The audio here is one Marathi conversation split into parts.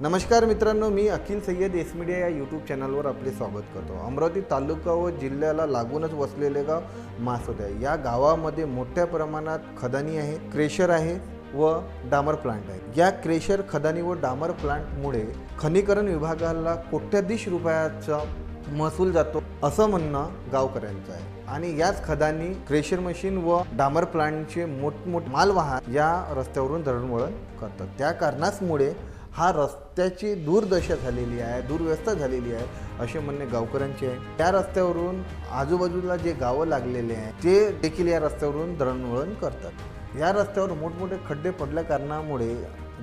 नमस्कार मित्रांनो मी अखिल सय्यद एस मीडिया या यूट्यूब चॅनलवर आपले स्वागत करतो. अमरावती तालुका व जिल्ह्याला लागूनच वसलेले गाव मासोद आहे. या गावामध्ये मोठ्या प्रमाणात खदानी आहे क्रेशर आहे व डामर प्लांट आहे. या क्रेशर खदानी व डामर प्लांटमुळे खनिकरण विभागाला कोट्याधीश रुपयाचा महसूल जातो असं म्हणणं गावकऱ्यांचं आहे. आणि याच खदानी क्रेशर मशीन व डामर प्लांटचे मोठमोठे मालवाहन या रस्त्यावरून दळणवळण करतात. त्या कारणाचमुळे हा रस्त्याची दूरदशा झालेली आहे दुर्व्यवस्था झालेली आहे असे म्हणणे गावकऱ्यांचे आहे. त्या रस्त्यावरून आजूबाजूला जे गावं लागलेले आहे ते देखील या रस्त्यावरून दळणवळण करतात. या रस्त्यावर मोठमोठे खड्डे पडल्या कारणामुळे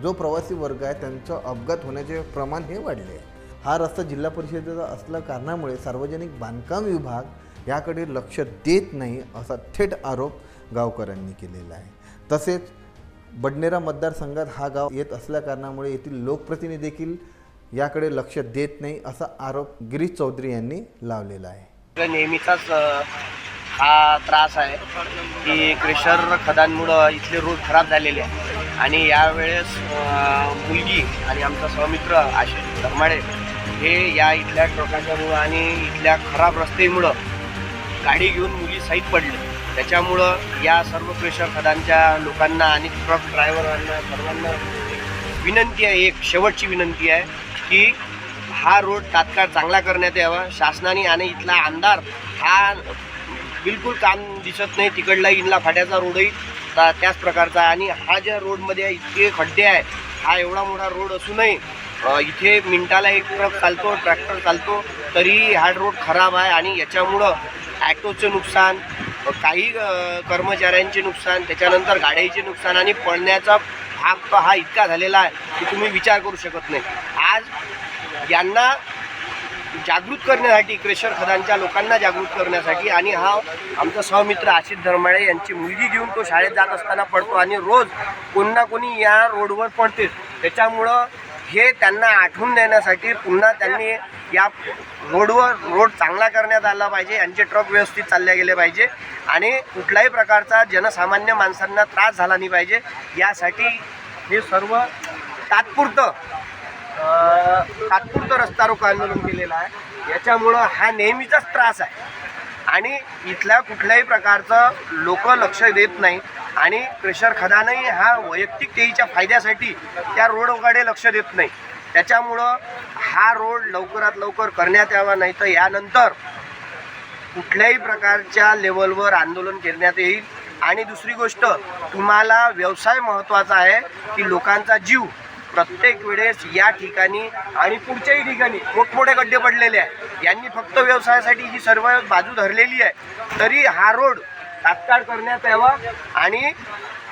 जो प्रवासी वर्ग आहे त्यांचं अपघात होण्याचे प्रमाण हे वाढले आहे. हा रस्ता जिल्हा परिषदेचा असल्या कारणामुळे सार्वजनिक बांधकाम विभाग याकडे लक्ष देत नाही असा थेट आरोप गावकऱ्यांनी केलेला आहे. तसेच बडनेरा मतदारसंघात हा गाव येत असल्या कारणामुळे येथील लोकप्रतिनिधी देखील याकडे लक्ष देत नाही असा आरोप गिरीश चौधरी यांनी लावलेला आहे. नेहमीचाच हा त्रास आहे की क्रेशर खदांमुळं इथले रोड खराब झालेले आहे आणि यावेळेस मुलगी आणि आमचा सहमित्र आशिष धर्माडे हे या इथल्या ट्रकाच्यामुळं आणि इथल्या खराब रस्तेमुळं गाडी घेऊन मुली साईत पडले. त्याच्यामुळं या सर्व प्रेशर खदांच्या लोकांना आणि ट्रक ड्रायव्हरांना सर्वांना विनंती आहे एक शेवटची विनंती आहे की हा रोड तात्काळ चांगला करण्यात यावा. शासनाने आणि इथला आमदार हा बिलकुल काम दिसत नाही तिकडला इनला फाट्याचा रोडही ता- त्याच प्रकारचा आणि हा ज्या रोडमध्ये इतके खड्डे आहे हा एवढा मोठा रोड असूनही इथे मिनटाला एक ट्रक चालतो ट्रॅक्टर चालतो तरीही हा रोड खराब आहे आणि याच्यामुळं ॲटोचं नुकसान काही कर्मचाऱ्यांचे नुकसान त्याच्यानंतर गाड्यांचे नुकसान आणि पळण्याचा भाग हा इतका झालेला आहे की तुम्ही विचार करू शकत नाही. आज यांना जागृत करण्यासाठी क्रेशर खदांच्या लोकांना जागृत करण्यासाठी आणि हा आमचा सहमित्र आशिष धर्माळे यांची मुलगी घेऊन तो शाळेत जात असताना पडतो आणि रोज कोण ना कोणी या रोडवर पडतेच त्याच्यामुळं हे त्यांना आठवून देण्यासाठी पुन्हा त्यांनी या रोडवर रोड चांगला करण्यात आला पाहिजे. यांचे ट्रक व्यवस्थित चालले गेले पाहिजे. आणि कुठल्याही प्रकारचा जनसामान्य माणसांना त्रास झाला नाही पाहिजे. यासाठी हे सर्व तात्पुरतं तात्पुरतं रस्ता रोको आंदोलन केलेलं आहे. याच्यामुळं हा नेहमीचाच त्रास आहे. आणि इथल्या कुठल्याही प्रकारचं लोक लक्ष देत नाही. आणि प्रेशर खदानही हा वैयक्तिक तेईच्या फायद्यासाठी त्या रोडकडे लक्ष देत नाही. त्याच्यामुळं हा रोड लवकरात लवकर करण्यात यावा नाही तर यानंतर कुठल्याही प्रकारच्या लेवलवर आंदोलन करण्यात येईल. आणि दुसरी गोष्ट तुम्हाला व्यवसाय महत्त्वाचा आहे की लोकांचा जीव प्रत्येक वेळेस या ठिकाणी आणि पुढच्याही ठिकाणी मोठमोठे गड्डे पडलेले आहे यांनी फक्त व्यवसायासाठी ही सर्व बाजू धरलेली आहे. तरी हा रोड तात्काळ करण्यात यावा आणि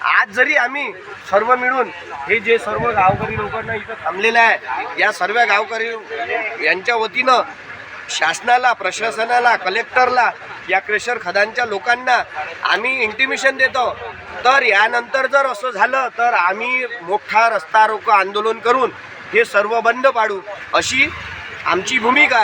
आज जरी आम्ही सर्व मिळून हे जे सर्व गावकरी लोकांना इथं थांबलेलं आहे या सर्व गावकरी यांच्या वतीनं शासनाला प्रशासनाला कलेक्टरला या क्रेशर खदांच्या लोकांना आम्ही इंटिमेशन देतो. तर यानंतर जर असं झालं तर आम्ही मोठा रस्ता रोको आंदोलन करून हे सर्व बंद पाडू अशी आमची भूमिका आहे.